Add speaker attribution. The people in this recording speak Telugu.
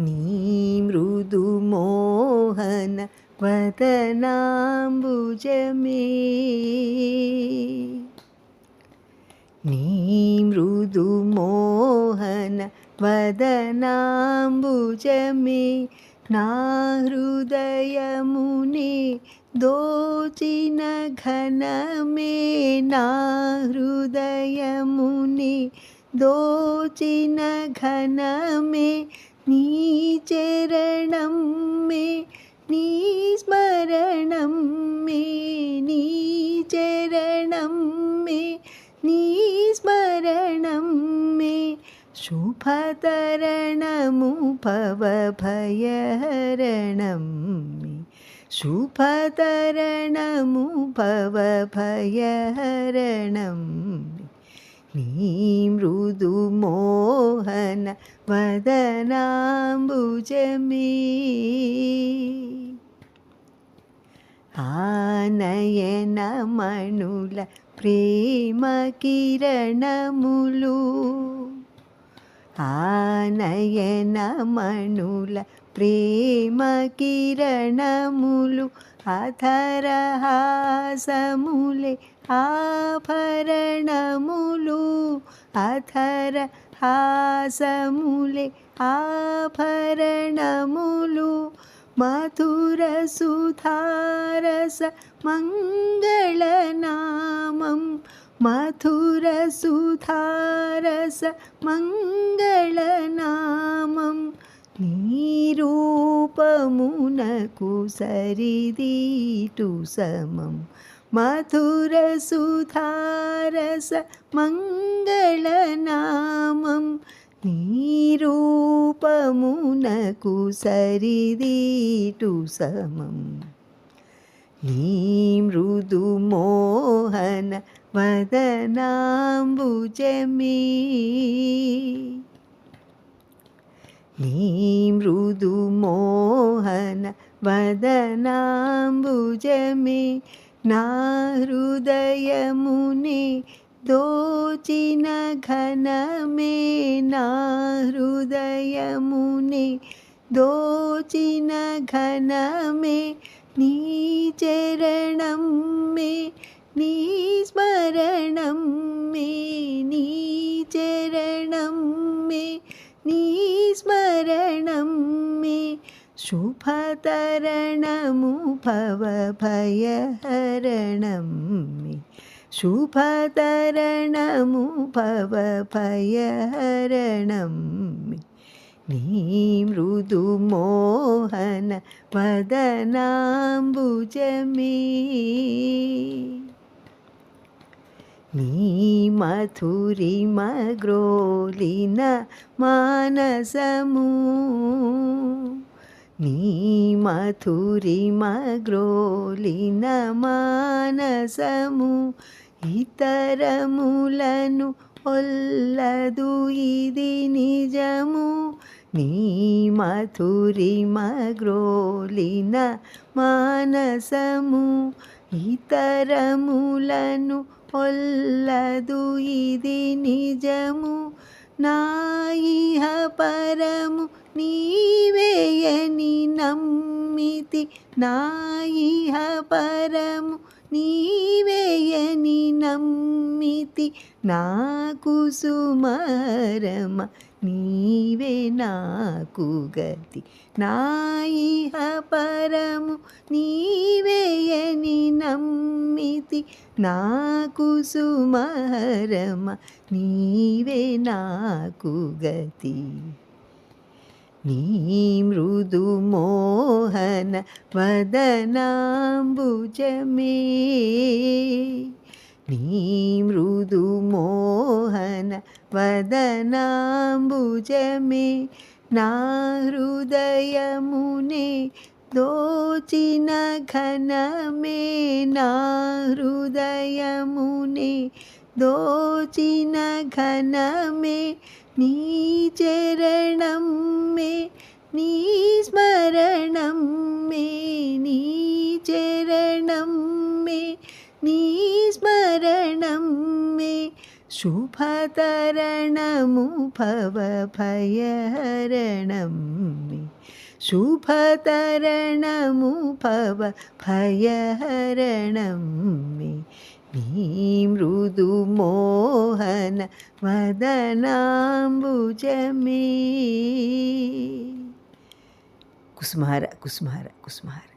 Speaker 1: నీ మృదు మోహన వదనాంబుజమే నీ మృదు మోహన వదనాంబుజమే నా హృదయముని దోచిన ఘనమే నా హృదయముని దోచిన ఘనమే നീ ചരണം മേ നീ സ്മരണം മേ നീ ചരണം മേ നീ സ്മരണം മേ ശുഭതരണമു ഭവഭയഹരണം മേ ശുഭതരണമുഭവഭയഹരണം నీ మృదు మోహన వదనాంబుజమే ఆనయనమణుల ప్రేమ కిరణములు ఆనయనమణుల ప్రేమ కిరణములు అధరహా అధరహాసములే ఆభరణములు అధర హాసములే ఆభరణములు మధుర సుధారస మంగళనామం మధుర సుధారస మంగళనామం నీరూపమునకు సరిదీటు సమం. మధుర సుధారస మంగళనామం నీరూపమునకు సరిదీటు సమం. నీ మృదు మోహన వదనాంబుజమీ నీ మృదు మోహన వదనాంబుజమే నా హృదయముని దోచిన ఘనమే నా హృదయముని దోచిన ఘనమే నీ చరణం మే నీ స్మరణం మే నీ చరణం శుభతరణము భవభయహరణం మే శుభతరణము భవభయహరణం మే నీ మృదు మోహన వదనాంబుజమే నీ మధురిమగ్రోలిన మానసము ఇతరములను ఒల్లదు ఇది నిజము. నీ మధురిమగ్రోలిన మానసము ఇతరములను ఒల్లదు ఇది నిజము. నాయిహ పరము నీవేయని నమ్మితి నాయిహ పరము. నీవేయని నమ్మితి నాకు సుమరమ. నీవే నాకు గతి. నాయిహ పరము. నీవేయని నమ్మితి నాకు సుమరమ. నీవే నాకు గతి. నీ మృదు మోహన వదనాంబుజమే నీ మృదు మోహన వదనాంబుజమే నా హృదయమునే దోచిన ఘనమే నా హృదయమునే దోచిన ఘనమే నీ చరణం മേ നീ സ്മരണം മേ നീ ചരണം മേ നീ സ്മരണം മേ ശുഭതരണമുഭവഭയഹരണം മേ ശുഭതരണമുഭവഭയഹരണം മേ శుభతరణము భవ భయహరణం మే నీ మృదు మోహన వదనాంబుజమే కుసుమహార కుసుమహార కుసుమహార